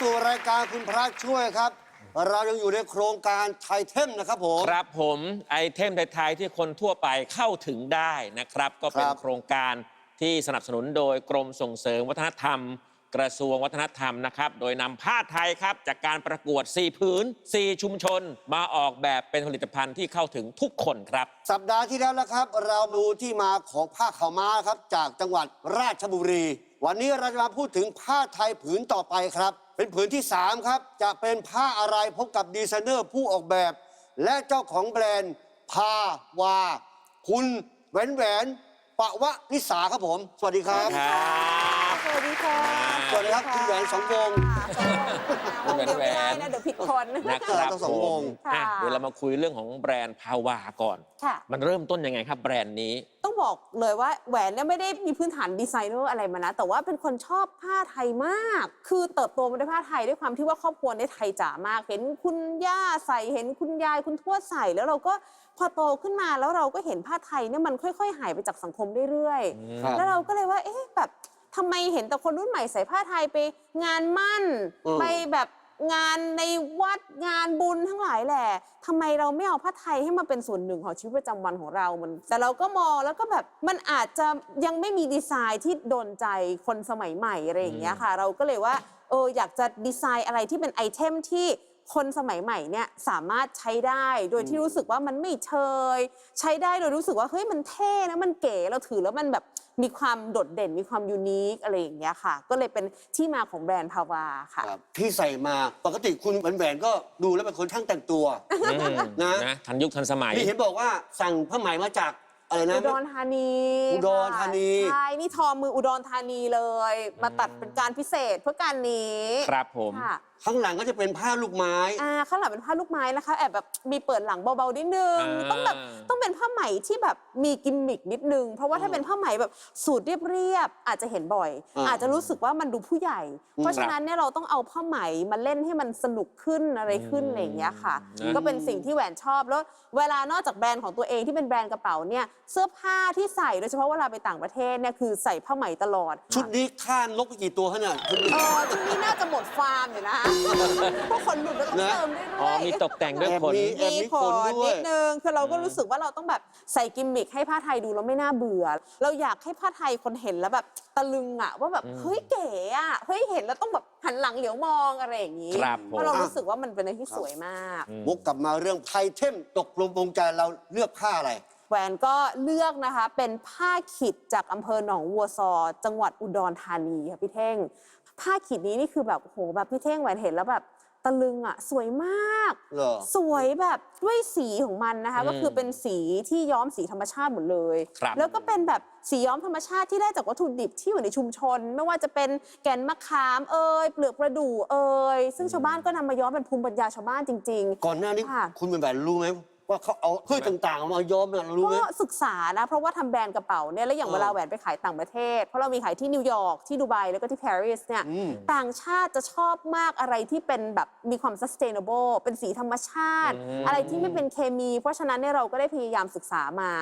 สู่รายการคุณพระช่วยครับ เรายังอยู่ในโครงการไทเทมนะครับผม ครับผมไอเทมไทยๆที่คนทั่วไปเข้าถึงได้นะครับ ก็เป็นครับ โครงการที่สนับสนุนโดยกรมส่งเสริมวัฒนธรรม กระทรวงวัฒนธรรมนะครับ โดยนำผ้าไทยครับ จากการประกวด4พื้น4 ชุมชน มาออกแบบเป็นผลิตภัณฑ์ที่เข้าถึงทุกคนครับ สัปดาห์ที่แล้วนะครับ เราดูที่มาของผ้าขาวม้าครับ จากจังหวัดราชบุรี วันนี้เราจะมาพูดถึงผ้าไทยผืนต่อไปครับ เป็นผืนที่ 3 ครับ จะเป็นผ้าอะไรพบกับดีไซเนอร์ผู้ออกแบบ และเจ้าของแบรนด์พาวา คุณแหวนแหวนปะวะนิสาครับผม สวัสดีครับครับ สวัสดีค่ะสวัสดีครับคุณแหวนสองวงคุณแหวนเดี๋ยวแหวไม่ได้นนะเดี๋ยวผิดคนนะครับต้องสองผวมงอะค่ะเดี๋ยวเรามาคุยเรื่องของแบรนด์พาวาก่อนค่ะมันเริ่มต้นยังไงครับแบรนด์นี้ ต้องบอกเลยว่าแหวนเนี่ยไม่ได้มีพื้นฐานดีไซเนอร์อะไรมานะ แต่ว่าเป็นคนชอบผ้าไทยมาก คือเติบโตมาด้วยผ้าไทยด้วยความที่ว่าครอบครัวในยไทยจ๋ามาก เห็นคุณย่าใส่ เห็นคุณยายคุณทวดใส่ แล้วเราก็พอโตขึ้นมาแล้วเราก็เห็นผ้าไทยเนี่ยมันค่อย ๆ หายไปจากสังคมเรื่อยๆครับแล้วเราก็เลยว่า เอ๊ะแบบ ทำไมเห็นแต่คนรุ่นใหม่ใส่ผ้าไทยไปงานมั่น อืม ไปแบบงานในวัดงานบุญทั้งหลายแหละทำไมเราไม่เอาผ้าไทยให้มาเป็นส่วนหนึ่งของชีวิตประจำวันของเรามัน แต่เราก็มองแล้วก็แบบมันอาจจะยังไม่มีดีไซน์ที่โดนใจคนสมัยใหม่อะไรอย่างเงี้ยค่ะ เราก็เลยว่าเอออยากจะดีไซน์อะไรที่เป็นไอเทมที่คนสมัยใหม่เนี่ยสามารถใช้ได้โดยที่รู้สึกว่ามันไม่เชย ใช้ได้โดยรู้สึกว่าเฮ้ยมันเท่นะมันเก๋เราถือแล้วมันแบบ มีความโดดเด่นมีความยูนิคอะไรอย่างเงี้ยค่ะ ก็เลยเป็นที่มาของแบรนด์พาวาค่ะ ครับที่ใส่มาปกติคุณแหวนแหวนก็ดูแล้วเป็นคนช่างแต่งตัว อืมนะ นะทันยุคทันสมัย นี่เห็นบอกว่าสั่งผ้าไหมมาจาก อะไรนะ อุดรธานีอุดรธานี ค่ะใช่นี่ทอมืออุดรธานีเลย มาตัดเป็นการพิเศษเพื่อการนี้ครับผม ค่ะข้างหลังก็จะเป็นผ้าลูกไม้ อ่าข้างหลังเป็นผ้าลูกไม้นะคะ แอบแบบมีเปิดหลังเบาๆนิดนึงอ่า ต้องแบบต้องเป็นผ้าไหมที่แบบมีกิมมิกนิดนึง เพราะว่าถ้าเป็นผ้าไหมแบบสูตรเรียบๆอาจจะเห็นบ่อย อ่าอาจจะรู้สึกว่ามันดูผู้ใหญ่อืมเพราะฉะนั้นเนี่ยเราต้องเอาผ้าไหมมาเล่นให้มันสนุกขึ้นอะไรขึ้นอะไรอย่างเงี้ยค่ะ อืม ก็เป็นสิ่งที่แหวนชอบแล้ว เวลานอกจากแบรนด์ของตัวเองที่เป็นแบรนด์กระเป๋าเนี่ยเสื้อผ้าที่ใส่โดยเฉพาะเวลาไปต่างประเทศเนี่ยคือใส่ผ้าไหมตลอดชุดนี้ค่านกไปกี่ตัวขนาดชุดนี้ เออชุดนี้น่าจะหมดฟาร์มอยู่นะพวกคนหลุดแล้วต้องนะ เติมเรื่อยๆ อ๋อมีตกแต่งด้วยขน แอบมีมีขนด้วย นิดนึงคือเราก็อืมรู้สึกว่าเราต้องแบบใส่กิมมิคให้ผ้าไทยดูแล้วไม่น่าเบื่อ เราอยากให้ผ้าไทยคนเห็นแล้วแบบตะลึงอะว่าแบบเฮ้ยเก๋อะเฮ้ยเห็นแล้วต้องแบบหันหลังเหลียวมองอะไรอย่างนี้ครับผม เพราะเรารู้สึกว่ามันเป็นอะไรที่สวยมากอืมวกกลับมาเรื่องไทเทมตกลงวงใจเราเลือกผ้าอะไรแหวนก็เลือกนะคะเป็นผ้าขิดจากอำเภอหนองวัวซอ จังหวัดอุดรธานีค่ะพี่เท่ง ผ้าขิดนี้นี่คือแบบโหแบบพี่เท่งแหวนเห็นแล้วแบบตะลึงอะสวยมาก เหรอ สวยแบบด้วยสีของมันนะคะ อืมก็คือเป็นสีที่ย้อมสีธรรมชาติหมดเลย ครับแล้วก็เป็นแบบสีย้อมธรรมชาติที่ได้จากวัตถุดิบที่อยู่ในชุมชน ไม่ว่าจะเป็นแก่นมะขามเอ่ยเปลือกประดู่เอ่ยซึ่งชาวบ้านก็นำมาย้อมเป็นภูมิปัญญาชาวบ้านจริงๆก่อนหน้านี้ค่ะ คุณเป็นแบบรู้ไหม ว่าเขาเอาพืชต่างๆเอามาย้อมเนี่ยรู้ไหม ก็ศึกษานะ เพราะว่าทำแบรนด์กระเป๋าเนี่ยแล้วอย่างเออเวลาแหวนไปขายต่างประเทศ เพราะเรามีขายที่นิวยอร์กที่ดูไบแล้วก็ที่ปารีสเนี่ยอืม ต่างชาติจะชอบมากอะไรที่เป็นแบบมีความ sustainable เป็นสีธรรมชาติอืมอะไรที่ไม่เป็นเคมี เพราะฉะนั้นเนี่ยเราก็ได้พยายามศึกษามา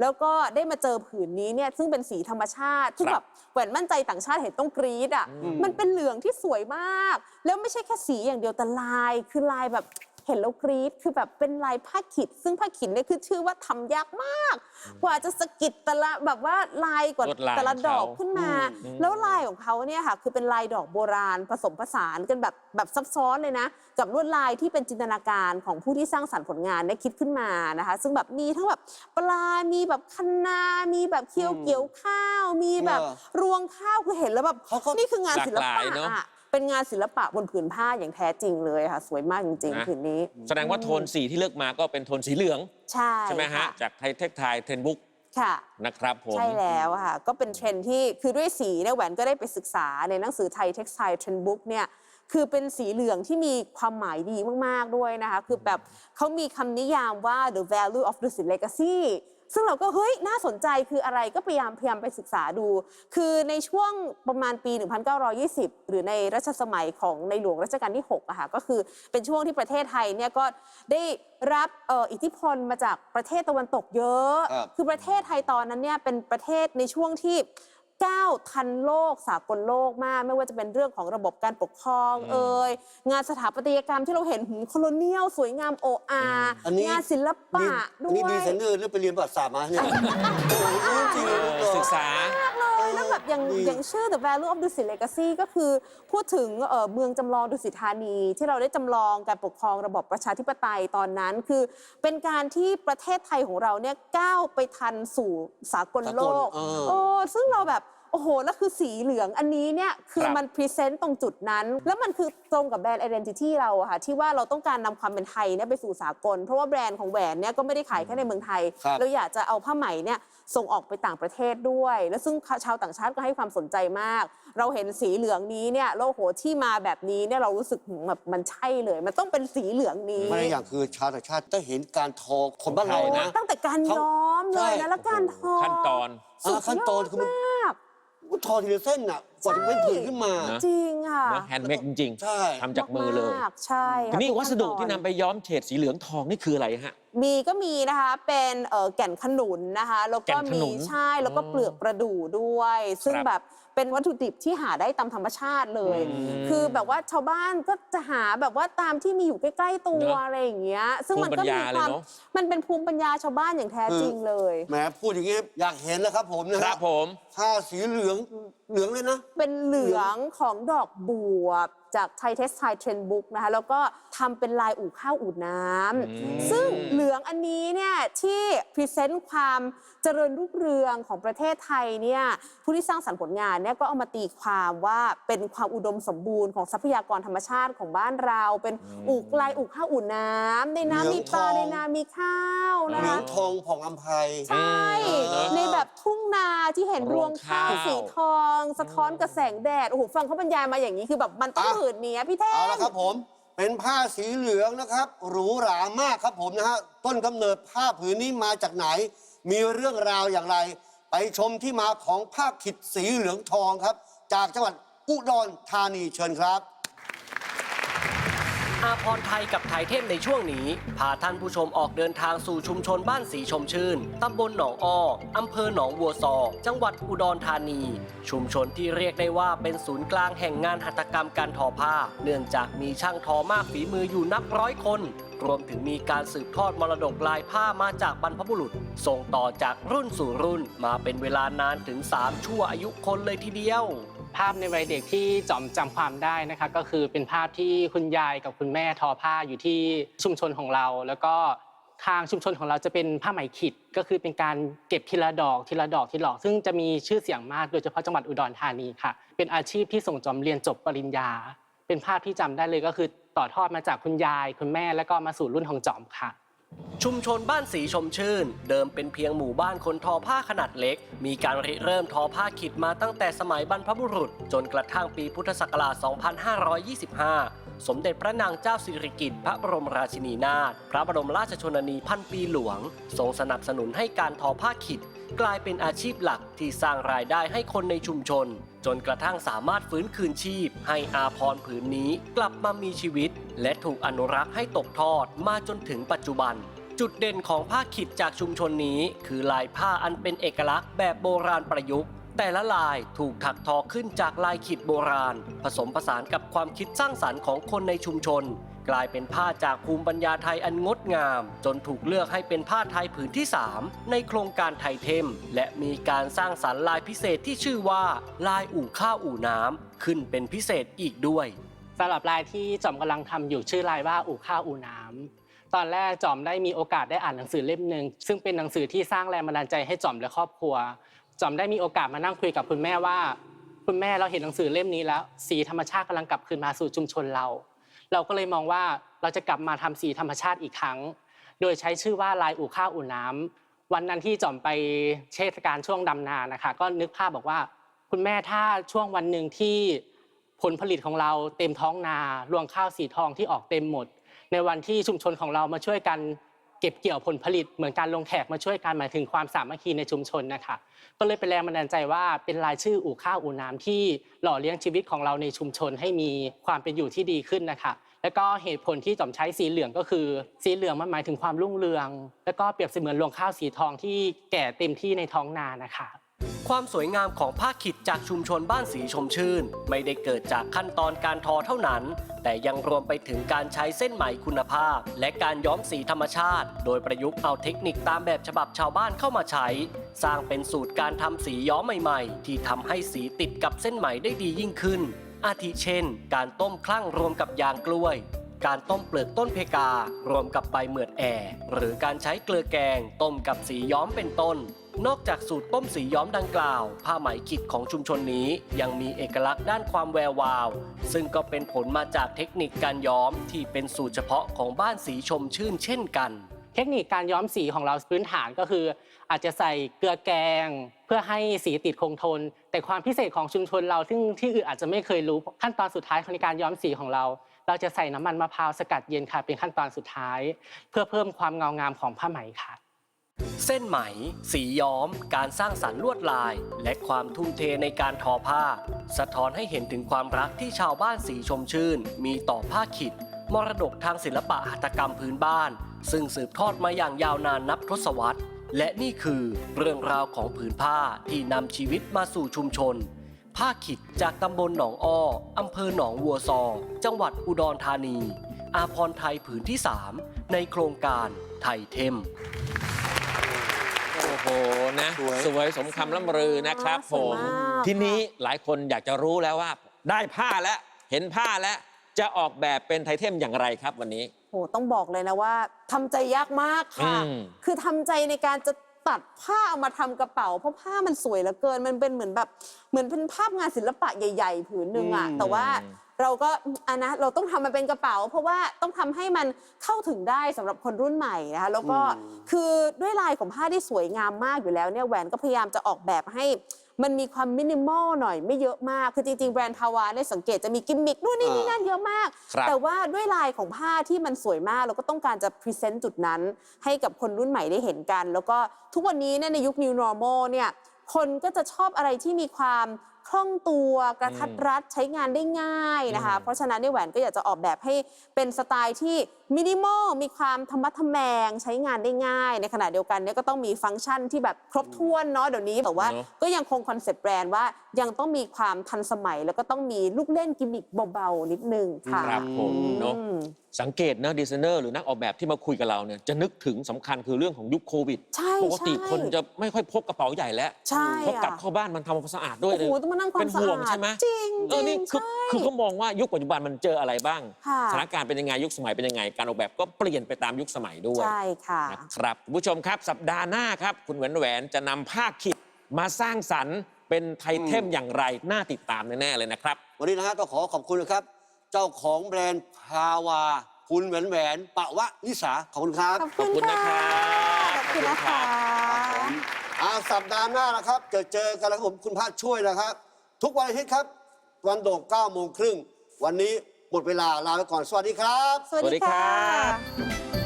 แล้วก็ได้มาเจอผืนนี้เนี่ยซึ่งเป็นสีธรรมชาติที่ครับแบบแหวนมั่นใจต่างชาติเห็นต้องกรี๊ดอะอืมมันเป็นเหลืองที่สวยมาก แล้วไม่ใช่แค่สีอย่างเดียวแต่ลายคือลายแบบ เห็นแล้วกรี๊ดคือแบบเป็นลายผ้าขิด ซึ่งผ้าขิดเนี่ยคือชื่อว่าทำยากมาก กว่าจะสะกิดแต่ละแบบว่าลายกว่าลวดลายแต่ละของดเขาอกขึ้นมาอืมแล้วลายของเขาเนี่ยค่ะคือเป็นลายดอกโบราณ ผสมผสานกันแบบแบบซับซ้อนเลยนะ กับลวดลายที่เป็นจินตนาการของผู้ที่สร้างสรรค์ผลงานเนี่ยคิดขึ้นมานะคะ ซึ่งแบบมีทั้งแบบปลา มีแบบคะนา มีแบบเคี้ยวเกี่ยวข้าว มีแบบเออรวงข้าวคือเห็นแล้วแบบเขาก็ นี่คืองานศิลหลากหปะลายเนอะ อะ เป็นงานศิลปะบนผืนผ้าอย่างแท้จริงเลยค่ะ สวยมากจริงนะ ๆผืนนี้แสดงว่าโทนสีที่เลือกมาก็เป็นโทนสีเหลือง ใช่ใช่ไหมฮะ ค่จากไทยเทคไทยเทรนบุ๊กค่ะ นะครับผม ใช่แล้วอะค่ะ ก็เป็นเทรนด์ที่คือด้วยสีเนี่ยแหวนก็ได้ไปศึกษาในหนังสือไทยเท็กซ์ไทเทรนด์บุ๊กเนี่ยคือเป็นสีเหลืองที่มีความหมายดีมาก ๆ ด้วยนะคะ คือแบบเขามีคำนิยามว่า the value of the legacy ซึ่งเราก็เฮ้ยน่าสนใจคืออะไรก็พยายามพยายามไปศึกษาดู คือในช่วงประมาณปี 1920 หรือในรัชสมัยของในหลวงรัชกาลที่6อะค่ะก็คือเป็นช่วงที่ประเทศไทยเนี่ยก็ได้รับเอ่ออิทธิพลมาจากประเทศตะวันตกเยอะครับคือประเทศไทยตอนนั้นเนี่ยเป็นประเทศในช่วงที่ ก้าวทันโลกสากลโลกมาก ไม่ว่าจะเป็นเรื่องของระบบการปกครองอืมเอ่ยงานสถาปัตยกรรมที่เราเห็นหืมโคโลเนียลสวยงามโออาอันนี้ งานศิลปะอัด้นวนี้ดีย ไซเนอร์หรือไปเรียนประวัติศาสตร์มาเนี่ยโอ้โหจริงๆเลยลูกเหรอศึกษาเล ยแล้วแบบอย่างดีอย่างชื่อ The Value of Dusit Legacy ก็คือพูดถึงเอ่อเมืองจำลองดุสิตธานี ที่เราได้จำลองการปกครองระบบประชาธิปไตยตอนนั้น คือเป็นการที่ประเทศไทยของเราเนี่ยก้าวไปทันสู่สากลโลกสากลเออ โอ้ซึ่งเราแบบ โอ้โห แล้วคือสีเหลืองอันนี้เนี่ย คือครับมันพรีเซนต์ตรงจุดนั้น แล้วมันคือตรงกับแบรนด์ identity เราอะค่ะ ที่ว่าเราต้องการนำความเป็นไทยเนี่ยไปสู่สากล เพราะว่าแบรนด์ของแหวนเนี่ยก็ไม่ได้ขายแค่ในเมืองไทย ครับ เราอยากจะเอาผ้าไหมเนี่ยส่งออกไปต่างประเทศด้วย แล้วซึ่งชาวต่างชาติก็ให้ความสนใจมาก เราเห็นสีเหลืองนี้เนี่ยแล้วโอ้โหที่มาแบบนี้เนี่ยเรารู้สึกแบบมันใช่เลย มันต้องเป็นสีเหลืองนี้ ไม่ได้อย่างคือชาวต่างชาติได้เห็นการทอคนบ้านเราใช่นะ ตั้งแต่การเขาย้อมเลยใช่ นะแล้วการทอขั้นตอน สุดอ่าขั้นตอนคือมันยดมาก ทอทีละเส้นน่ะกว่าจะเป็นผืนขึ้นมานะจริงค่ะแฮนด์เมดจริงใช่ ๆทำจากมือเลยากๆใช่ค่ะนี่ทุกวัสดุขั้ตอที่นำไปย้อมเฉดสีเหลืองทองนี่คืออะไรฮะ มีก็มีนะคะเป็นเอ่อแก่นขนุนนะคะ แล้วแก่ก็นขมีนุนใช่แล้วก็อ๋อเปลือกประดู่ด้วย ซึ่งครับแบบ เป็นวัตถุดิบที่หาได้ตามธรรมชาติเลย อืมคือแบบว่าชาวบ้านก็จะหาแบบว่าตามที่มีอยู่ใกล้ ๆ ตัวเนอะอะไรอย่างเงี้ย ซึ่งมันภูมิก็ปัญมีญาคเลยวามเนอะ มันเป็นภูมิปัญญาชาวบ้านอย่างแท้จริงเลย แหมพูดอย่างนี้อยากเห็นแล้วครับผมนะคครัรับบผม ผ้าสีเหลืองเหลืองเลยนะ เป็นเหลืองของดอกบวบ จากไทยเทสไทยเทรนบุ๊กนะคะแล้วก็ทำเป็นลายอู่ข้าวอู่น้ำอืมซึ่งเหลืองอันนี้เนี่ยที่พรีเซนต์ความเจริญรุ่งเรืองของประเทศไทยเนี่ยผู้ที่สร้างสรรค์ผลงานเนี่ยก็เอามาตีความว่าเป็นความอุดมสมบูรณ์ของทรัพยากรธรรมชาติของบ้านเรา เป็นอู่ลายอู่ข้าวอู่น้ำในน้ำมีปลาเหลืในองทองนามีข้าวนะเหลือคะ งทองผ่องอัมภัย ใช่ เออในแบบทุ่งนาที่เห็นรวงข้าวรวงข้าวสีทอง สะท้อนกับแสงแดด โอ้โห ฟังเขาบรรยายมาอย่างนี้คือแบบมันต้องอะผืนนี้พี่เท่เอาละครับผมเป็นผ้าสีเหลืองนะครับ หรูหรามากครับผมนะฮะต้นกำเนิดผ้าผืนนี้มาจากไหน มีเรื่องราวอย่างไร ไปชมที่มาของผ้าขิดสีเหลืองทองครับ จากจังหวัดอุดรธานีเชิญครับ อาพรไทยกับไทยเทมในช่วงนี้พาท่านผู้ชมออกเดินทางสู่ชุมชนบ้านสีชมชื่น ตำบลหนองอ้ออำเภอหนองวัวซอ จังหวัดอุดรธานี ชุมชนที่เรียกได้ว่าเป็นศูนย์กลางแห่งงานหัตถกรรมการทอผ้า เนื่องจากมีช่างทอมากฝีมืออยู่นับร้อยคน รวมถึงมีการสืบทอดมรดกลายผ้ามาจากบรรพบุรุษ ส่งต่อจากรุ่นสู่รุ่นมาเป็นเวลานานถึง 3 ชั่วอายุคนเลยทีเดียว ภาพในวัยเด็กที่จอมจำความได้นะคะก็คือเป็นภาพที่คุณยายกับคุณแม่ทอผ้าอยู่ที่ชุมชนของเรา แล้วก็ทางชุมชนของเราจะเป็นผ้าไหมขิดก็คือเป็นการเก็บทีละดอกทีละดอกทีละดอก ซึ่งจะมีชื่อเสียงมากโดยเฉพาะจังหวัดอุดรธานีค่ะ เป็นอาชีพที่ส่งจอมเรียนจบปริญญา เป็นภาพที่จำได้เลยก็คือต่อทอดมาจากคุณยาย คุณแม่แล้วก็มาสู่รุ่นของจอมค่ะ ชุมชนบ้านสีชมชื่น เดิมเป็นเพียงหมู่บ้านคนทอผ้าขนาดเล็ก มีการริเริ่มทอผ้าขิดมาตั้งแต่สมัยบรรพบุรุษ จนกระทั่งปีพุทธศักราช 2525 สมเด็จพระนางเจ้าสิริกิติ์พระบรมราชินีนาถพระบรมราชชนนีพันปีหลวงทรงสนับสนุนให้การทอผ้าขิดกลายเป็นอาชีพหลักที่สร้างรายได้ให้คนในชุมชน จนกระทั่งสามารถฟื้นคืนชีพ ให้อาพรณผืนนี้กลับมามีชีวิต และถูกอนุรักษ์ให้ตกทอดมาจนถึงปัจจุบัน จุดเด่นของผ้าขิดจากชุมชนนี้ คือลายผ้าอันเป็นเอกลักษณ์แบบโบราณประยุกต์ แต่ละลายถูกถักทอขึ้นจากลายขิดโบราณ ผสมผสานกับความคิดสร้างสรรค์ของคนในชุมชน กลายเป็นผ้าจากภูมิปัญญาไทยอันงดงาม จนถูกเลือกให้เป็นผ้าไทยผืนที่ 3 ในโครงการไทยเทม และมีการสร้างสรรค์ลายพิเศษที่ชื่อว่า ลายอู่ข้าวอู่น้ำขึ้นเป็นพิเศษอีกด้วยสำหรับลายที่จอมกำลังทำอยู่ชื่อลายว่าอู่ข้าวอู่น้ำตอนแรกจอมได้มีโอกาสได้อ่านหนังสือเล่มหนึ่งซึ่งเป็นหนังสือที่สร้างแรงบันดาลใจให้จอมและครอบครัว จอมได้มีโอกาสมานั่งคุยกับคุณแม่ว่า คุณแม่เราเห็นหนังสือเล่มนี้แล้ว สีธรรมชาติกำลังกลับคืนมาสู่ชุมชนเรา เราก็เลยมองว่าเราจะกลับมาทำสีธรรมชาติอีกครั้ง โดยใช้ชื่อว่าลายอู่ข้าวอู่น้ำวันนั้นที่จอมไปเทศกาลช่วงดำนานะคะ ก็นึกภาพบอกว่า คุณแม่ถ้าช่วงวันหนึ่งที่ผลผลิตของเราเต็มท้องนารวงข้าวสีทองที่ออกเต็มหมด ในวันที่ชุมชนของเรามาช่วยกัน เก็บเกี่ยวผลผลิตเหมือนการลงแขกมาช่วยกันหมายถึงความสามัคคีในชุมชนนะคะก็เลยเป็นแรงบันดาลใจว่าเป็นรายชื่ออู่ข้าวอู่น้ำที่หล่อเลี้ยงชีวิตของเราในชุมชนให้มีความเป็นอยู่ที่ดีขึ้นนะคะแล้วก็เหตุผลที่จอมใช้สีเหลืองก็คือ สีเหลืองมันหมายถึงความรุ่งเรือง แล้วก็เปรียบเสมือนรวงข้าวสีทองที่แก่เต็มที่ในท้องนานะคะ ความสวยงามของผ้าขิดจากชุมชนบ้านสีชมชื่น ไม่ได้เกิดจากขั้นตอนการทอเท่านั้น แต่ยังรวมไปถึงการใช้เส้นไหมคุณภาพ และการย้อมสีธรรมชาติ โดยประยุกต์เอาเทคนิคตามแบบฉบับชาวบ้านเข้ามาใช้ สร้างเป็นสูตรการทำสีย้อมใหม่ ๆ ที่ทำให้สีติดกับเส้นไหมได้ดียิ่งขึ้น อาทิเช่น การต้มคลั่งรวมกับยางกล้วยการต้มเปลือกต้นเพกา รวมกับใบเหมือดแอ หรือการใช้เกลือแกง ต้มกับสีย้อมเป็นต้น นอกจากสูตรต้มสีย้อมดังกล่าว ผ้าไหมขิดของชุมชนนี้ยังมีเอกลักษณ์ด้านความแวววาว ซึ่งก็เป็นผลมาจากเทคนิคการย้อมที่เป็นสูตรเฉพาะของบ้านสีชมชื่นเช่นกัน เทคนิคการย้อมสีของเราพื้นฐานก็คือ อาจจะใส่เกลือแกง เพื่อให้สีติดคงทน แต่ความพิเศษของชุมชนเราซึ่งที่อื่นอาจจะไม่เคยรู้ขั้นตอนสุดท้ายของการย้อมสีของเรา เราจะใส่น้ำมันมะพร้าวสกัดเย็นค่ะเป็นขั้นตอนสุดท้าย เพื่อเพิ่มความเงางามของผ้าไหมค่ะ เส้นไหม สีย้อม การสร้างสรรค์ลวดลาย และความทุ่มเทในการทอผ้า สะท้อนให้เห็นถึงความรักที่ชาวบ้านสีชมชื่น มีต่อผ้าขิด มรดกทางศิลปะหัตถกรรมพื้นบ้าน ซึ่งสืบทอดมาอย่างยาวนานนับทศวรรษ และนี่คือเรื่องราวของผืนผ้าที่นำชีวิตมาสู่ชุมชน ผ้าขิดจากตำบลหนองอ้ออำเภอหนองวัวซอ จังหวัดอุดรธานี อาพรไทยผืนที่ 3 ในโครงการไทยเทม โอ้โหนะ สวย สวยสมคำล่ำรือนะครับสผวยม มากทีนี้หลายคนอยากจะรู้แล้วว่า ได้ผ้าแล้วเห็นผ้าแล้วจะออกแบบเป็นไทเทมอย่างไรครับวันนี้ โหต้องบอกเลยนะว่าทำใจยากมากค่ะ อืม คือทำใจในการจะตัดผ้าเอามาทำกระเป๋า เพราะผ้ามันสวยเหลือเกิน มันเป็นเหมือนแบบเหมือนเป็นภาพงานศิลปะใหญ่ ๆ ผืนหนึ่งอะอืม แต่ว่า เราก็อันนะเราต้องทำมันเป็นกระเป๋า เพราะว่าต้องทำให้มันเข้าถึงได้สำหรับคนรุ่นใหม่นะคะแล้วก็คือด้วยลายของผ้าที่สวยงามมากอยู่แล้วเนี่ยแหวนก็พยายามจะออกแบบให้ มันมีความมินิมอลหน่อยไม่เยอะมาก คือจริง ๆ แบรนด์พาวาเนี่ยสังเกตจะมีกิมมิคนู่นนี่นี่นั่นเยอะมาก ครับ แต่ว่าด้วยลายของผ้าที่มันสวยมาก เราก็ต้องการจะพรีเซนต์จุดนั้น ให้กับคนรุ่นใหม่ได้เห็นกัน แล้วก็ทุกวันนี้เนี่ยในยุค New Normal เนี่ยคนก็จะชอบอะไรที่มีความ คล่องตัวกระทัดรัดใช้งานได้ง่ายนะคะอืมเพราะฉะนั้นเนี่ยแหวนก็อยากจะออกแบบให้เป็นสไตล์ที่มินิมอลมีความธรรมะทแมงใช้งานได้ง่าย ในขณะเดียวกันเนี่ยก็ต้องมีฟังก์ชันที่แบบครบถ้วนเนาะเดี๋ยวนี้แต่ว่าเนอะก็ยังคงคอนเซปต์แบรนด์ว่ายังต้องมีความทันสมัย แล้วก็ต้องมีลูกเล่นกิมมิคเบาๆนิดนึงค่ะครับผมเนอะอืม สังเกตนะดีไซเนอร์หรือนักออกแบบที่มาคุยกับเราเนี่ยจะนึกถึงสำคัญคือเรื่องของยุคโควิดใช่ปกติใช่คนจะไม่ค่อยพกกระเป๋าใหญ่แล้วใช่พอกลับอะเข้าบ้านมันทำความสะอาดด้วยโอ้เลย โหต้องมานั่งความเป็นสะห่วอางดใช่ไหม จริงเออนี่จริงคือใช่คือเขามองว่ายุคปัจจุบันมันเจออะไรบ้างค่ะ สถานการณ์เป็นยังไงยุคสมัยเป็นยังไง การออกแบบก็เปลี่ยนไปตามยุคสมัยด้วย ใช่ค่ะ นะครับคุณผู้ชมครับสัปดาห์หน้าครับ คุณแหวนแหวนจะนำผ้าขิดมาสร้างสรรค์เป็นไทเทมอย่างไร น่าติดตามแน่ ๆ เลยนะครับ วันนี้นะฮะต้องขอขอบคุณนะครับ เจ้าของแบรนด์พาวา คุณแหวนแหวนปะวะนิสาขอบคุณครับขอบคุณขอบคุณนะครัค่ะบขอบคุณนะคะอาสัปดาห์หน้านะครับจะเจอกันแล้วครับผมคุณพาช่วยนะครับ ทุกวันอาทิตย์ครับ วันโด่ง9โมงครึ่งวันนี้หมดเวลาลาไปก่อนสวัสดีครับ สวัสสวัสดีดีครัค่ะบ